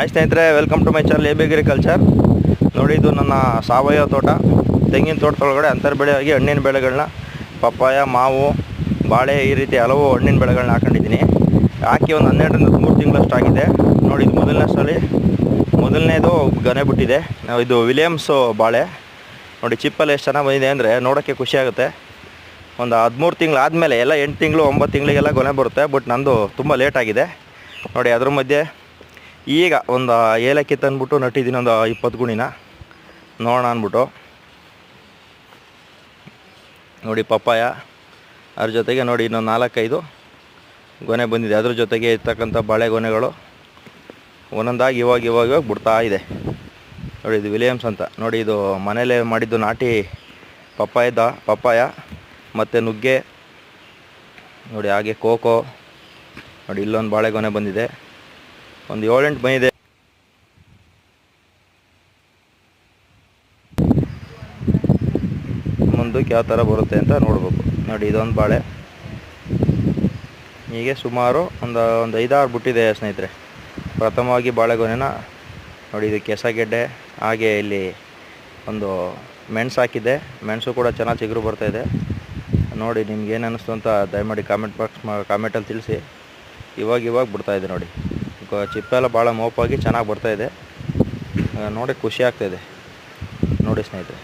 Hi ಸ್ನೇಹಿತರೆ welcome to my channel A B agriculture ನೋಡಿ, ಇದು ನನ್ನ ಸಾವಯವ ತೋಟ. ತೆಂಗಿನ ತೋಟದೊಳಗಡೆ ಅಂತರ್ ಬೆಳೆಯಾಗಿ ಹಣ್ಣಿನ ಬೆಳೆಗಳನ್ನ, ಪಪ್ಪಾಯ, ಮಾವು, ಬಾಳೆ, ಈ ರೀತಿ ಹಲವು ಹಣ್ಣಿನ ಬೆಳೆಗಳನ್ನ ಹಾಕೊಂಡಿದ್ದೀನಿ. ಹಾಕಿ ಒಂದು ಹನ್ನೆರಡರಿಂದ ಮೂರು ತಿಂಗಳಷ್ಟು ಆಗಿದೆ ನೋಡಿ, ಇದು ಮೊದಲನೇ ಸಲ, ಮೊದಲನೇದು ಗನೆ ಬಿಟ್ಟಿದೆ. ಇದು ವಿಲಿಯಮ್ಸು ಬಾಳೆ. ನೋಡಿ, ಚಿಪ್ಪಲ್ಲಿ ಎಷ್ಟು ಚೆನ್ನಾಗಿ ಬಂದಿದೆ ಅಂದರೆ ನೋಡೋಕ್ಕೆ ಖುಷಿ ಆಗುತ್ತೆ. ಒಂದು ಹದಿಮೂರು ತಿಂಗಳು ಆದಮೇಲೆ ಎಲ್ಲ ಎಂಟು ತಿಂಗಳು ಒಂಬತ್ತು ತಿಂಗಳಿಗೆಲ್ಲ ಗೊನೆ ಬರುತ್ತೆ, ಬಟ್ ನಂದು ತುಂಬ ಲೇಟಾಗಿದೆ ನೋಡಿ, ಅದ್ರ ಮಧ್ಯೆ ಈಗ ಒಂದು ಏಲಕ್ಕಿ ತಂದ್ಬಿಟ್ಟು ನಟ್ಟಿದ್ದೀನಿ ಒಂದು ಇಪ್ಪತ್ತು ಗುಣಿನ. ನೋಡೋಣ ಅಂದ್ಬಿಟ್ಟು. ನೋಡಿ ಪಪ್ಪಾಯ, ಅದ್ರ ಜೊತೆಗೆ ನೋಡಿ ಇನ್ನೊಂದು ನಾಲ್ಕೈದು ಗೊನೆ ಬಂದಿದೆ. ಅದ್ರ ಜೊತೆಗೆ ಇರ್ತಕ್ಕಂಥ ಬಾಳೆಗೊನೆಗಳು ಒಂದೊಂದಾಗಿ ಇವಾಗ ಇವಾಗ ಇವಾಗ ಬಿಡ್ತಾ ಇದೆ. ನೋಡಿ ಇದು ವಿಲಿಯಮ್ಸ್ ಅಂತ. ನೋಡಿ ಇದು ಮನೇಲೇ ಮಾಡಿದ್ದು ನಾಟಿ ಪಪ್ಪಾಯದ ಪಪ್ಪಾಯ, ಮತ್ತು ನುಗ್ಗೆ, ನೋಡಿ ಹಾಗೆ ಕೋಕೋ, ನೋಡಿ ಇಲ್ಲೊಂದು ಬಾಳೆಗೊನೆ ಬಂದಿದೆ. ಒಂದು ಏಳೆಂಟು ಬಂದಿದೆ ಮುಂದಕ್ಕೆ ಯಾವ ಥರ ಬರುತ್ತೆ ಅಂತ ನೋಡಬೇಕು. ನೋಡಿ, ಇದೊಂದು ಬಾಳೆ. ಹೀಗೆ ಸುಮಾರು ಒಂದು ಒಂದು ಐದಾರು ಬಿಟ್ಟಿದೆ ಸ್ನೇಹಿತರೆ. ಪ್ರಥಮವಾಗಿ ಬಾಳೆಗೊನೆನ ನೋಡಿ, ಇದು ಕೆಸಗೆಡ್ಡೆ ಹಾಗೆ ಇಲ್ಲಿ ಒಂದು ಮೆಣಸು ಹಾಕಿದ್ದೆ. ಮೆಣಸು ಕೂಡ ಚೆನ್ನಾಗಿ ಚಿಗುರು ಬರ್ತಾ ಇದೆ. ನೋಡಿ, ನಿಮ್ಗೆ ಏನು ಅನ್ನಿಸ್ತು ಅಂತ ದಯಮಾಡಿ ಕಾಮೆಂಟ್ ಬಾಕ್ಸ್ ಮಾ ಕಾಮೆಂಟಲ್ಲಿ ತಿಳಿಸಿ. ಇವಾಗ ಇವಾಗ ಬಿಡ್ತಾ ಇದೆ ನೋಡಿ. ಚಿಪ್ಪೆಲ್ಲ ಭಾಳ ಮೋಪಾಗಿ ಚೆನ್ನಾಗಿ ಬರ್ತಾಯಿದೆ ನೋಡಿ ಖುಷಿ ಆಗ್ತಾ ಇದೆ. ನೋಡಿ ಸ್ನೇಹಿತರೆ.